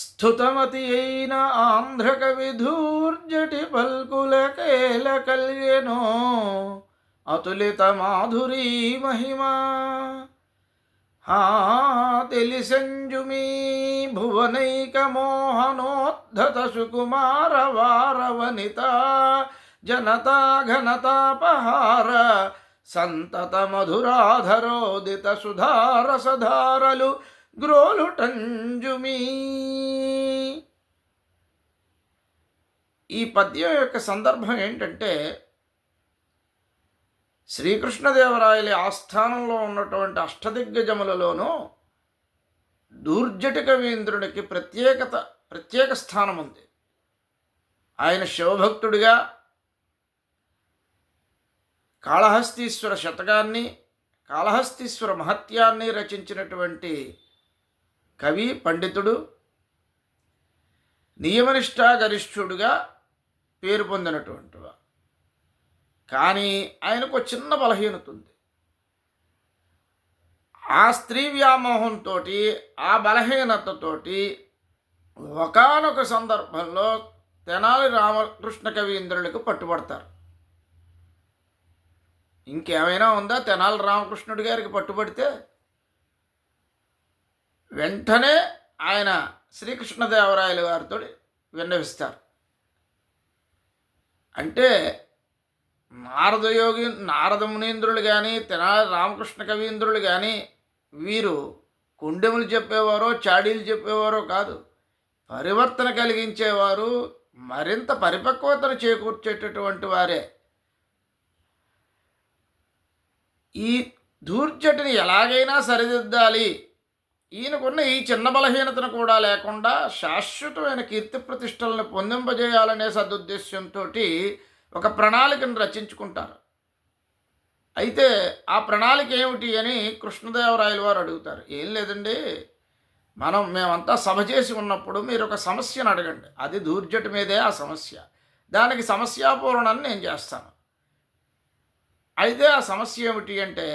స్థుతమతి అయిన ఆంధ్ర కవిధూర్జటి పల్కులకేల కల్యెనో అతులిత మాధురీ మహిమా. హా తెలిసంజుమీ భువనైక మోహనోద్ధత సుకుమార వారవనిత జనతా ఘనతాపహార సంతత మధురాధరోదిత సుధారసధారలు గ్రోలుటంజుమీ ఈ పద్యం యొక్క సందర్భం ఏంటంటే శ్రీకృష్ణదేవరాయలి ఆస్థానంలో ఉన్నటువంటి అష్టదిగ్గజములలోనూ దూర్జటకవీంద్రుడికి ప్రత్యేకత ప్రత్యేక స్థానం ఉంది ఆయన శివభక్తుడిగా కాళహస్తీశ్వర శతకాన్ని కాళహస్తీశ్వర మహత్యాన్ని రచించినటువంటి కవి పండితుడు నియమనిష్టా గరిష్ఠుడుగా పేరు పొందినటువంటి కానీ ఆయనకు చిన్న బలహీనత ఉంది ఆ స్త్రీ వ్యామోహంతో ఆ బలహీనతతోటి ఒకానొక సందర్భంలో తెనాలి రామకృష్ణ కవీంద్రులకు పట్టుబడతారు. ఇంకేమైనా ఉందా తెనాలి రామకృష్ణుడి గారికి పట్టుబడితే? వెంటనే ఆయన శ్రీకృష్ణదేవరాయలు గారితో విన్నవిస్తారు. అంటే నారదయోగి నారద మునీంద్రులు కానీ తెనాలి రామకృష్ణ కవీంద్రులు కానీ వీరు కుండెములు చెప్పేవారో చాడీలు చెప్పేవారో కాదు. పరివర్తన కలిగించేవారు మరింత పరిపక్వతను చేకూర్చేటటువంటి వారే. ఈ దూర్జటిని ఎలాగైనా సరిదిద్దాలి. ఈయనకున్న ఈ చిన్న బలహీనతను కూడా లేకుండా శాశ్వతమైన కీర్తి ప్రతిష్టలను పొందింపజేయాలనే సదుద్దేశంతో ఒక ప్రణాళికను రచించుకుంటారు. అయితే ఆ ప్రణాళిక ఏమిటి అని కృష్ణదేవరాయలు వారు అడుగుతారు. ఏం లేదండి మనం మేమంతా సభ చేసి ఉన్నప్పుడు మీరు ఒక సమస్యను అడగండి. అది దూర్జటి మీదే ఆ సమస్య. దానికి సమస్యాపూరణని నేను చేస్తాను. అయితే ఆ సమస్య ఏమిటి అంటే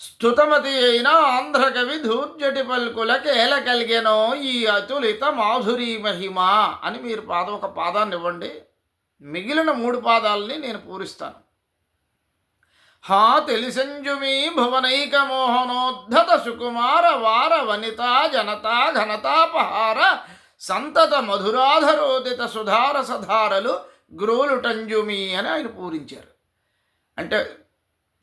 స్తుతమతి అయిన ఆంధ్రకవి ధూర్జటి పలుకులకి ఏల కలిగేనో ఈ అతులిత మాధురి మహిమ అని మీరు పాదం ఒక పాదాన్ని ఇవ్వండి. మిగిలిన మూడు పాదాలని నేను పూరిస్తాను. హా తెలిసంజుమీ భువనైక మోహనోద్ధత సుకుమార వార వనిత జనతా ఘనతాపహార సంతత మధురాధరోదిత సుధార సధారలు గ్రోలుటంజుమి అని ఆయన పూరించారు. అంటే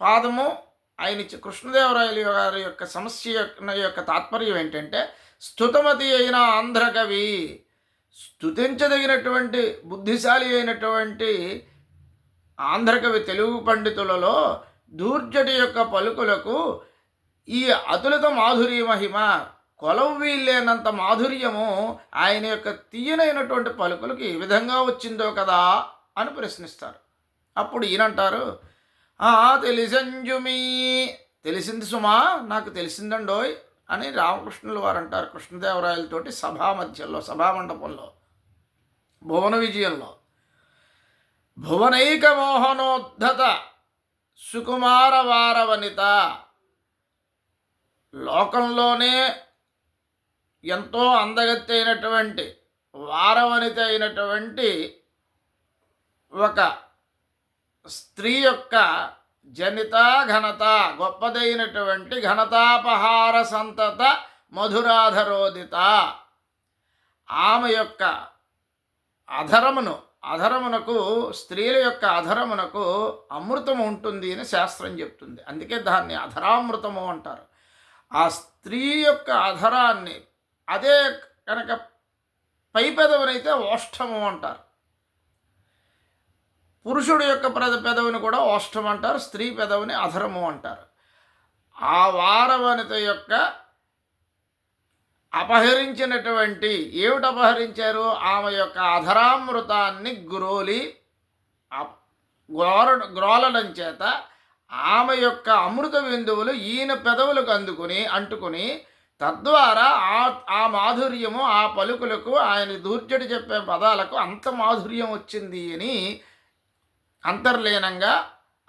పాదము ఆయన ఇచ్చే కృష్ణదేవరాయలు గారి యొక్క సమస్య యొక్క తాత్పర్యం ఏంటంటే స్థుతమతి అయిన ఆంధ్రకవి స్తుతించదగినటువంటి బుద్ధిశాలి అయినటువంటి ఆంధ్రకవి తెలుగు పండితులలో దూర్జటి యొక్క పలుకులకు ఈ అతులత మాధుర్య మహిమ కొలం వీల్లేనంత మాధుర్యము ఆయన యొక్క తీయనైనటువంటి పలుకులకు ఏ విధంగా వచ్చిందో కదా అని ప్రశ్నిస్తారు. అప్పుడు ఈయనంటారు తెలిసంజుమీ తెలిసింది సుమా నాకు తెలిసిందండోయ్ అని రామకృష్ణుల వారు అంటారు కృష్ణదేవరాయలతోటి సభా మధ్యలో సభామండపంలో భువన విజయంలో. భువనైక మోహనోద్ధత సుకుమార వారవనిత. లోకంలోనే ఎంతో అందగత్తి అయినటువంటి వారవనిత అయినటువంటి ఒక స్త్రీ యొక్క జనిత ఘనత గొప్పదైనటువంటి ఘనతాపహార సంతత మధురాధరోదిత. ఆమె యొక్క అధరమును అధరమునకు స్త్రీల యొక్క అధరమునకు అమృతం ఉంటుంది అని శాస్త్రం చెప్తుంది. అందుకే దాన్ని అధరామృతము అంటారు. ఆ స్త్రీ యొక్క అధరాన్ని అదే కనుక పై పెదవునైతే ఓష్టము అంటారు. పురుషుడు యొక్క పెద పెదవిని కూడా ఓష్టం అంటారు స్త్రీ పెదవిని అధరము అంటారు. ఆ వారవనిత యొక్క అపహరించినటువంటి ఏమిటి అపహరించారు? ఆమె యొక్క అధరామృతాన్ని గ్రోలి అప్- గ్రోల గ్రోలడం చేత ఆమె యొక్క అమృత బిందువులు ఈయన పెదవులకు అందుకుని అంటుకుని తద్వారా ఆ ఆ మాధుర్యము ఆ పలుకులకు ఆయన దూర్జడి చెప్పే పదాలకు అంత మాధుర్యం వచ్చింది అని అంతర్లీనంగా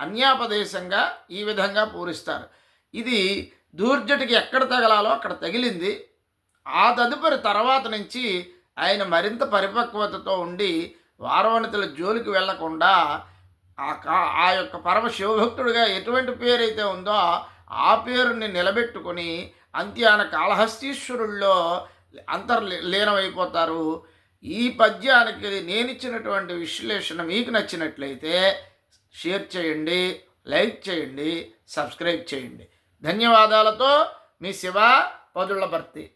అన్యాపదేశంగా ఈ విధంగా పూరిస్తారు. ఇది దూర్జటికి ఎక్కడ తగలాలో అక్కడ తగిలింది. ఆ తదుపరి తర్వాత నుంచి ఆయన మరింత పరిపక్వతతో ఉండి వారవనితుల జోలికి వెళ్ళకుండా ఆ కా ఆ యొక్క పరమ శివభక్తుడిగా ఎటువంటి పేరైతే ఉందో ఆ పేరుని నిలబెట్టుకొని అంత్యాన కాళహస్తీశ్వరుల్లో అంతర్లీనమైపోతారు. ఈ పద్యానికి నేనిచ్చినటువంటి విశ్లేషణ మీకు నచ్చినట్లయితే షేర్ చేయండి లైక్ చేయండి సబ్స్క్రైబ్ చేయండి. ధన్యవాదాలతో మీ శివ పదుళ్ళ భర్తీ.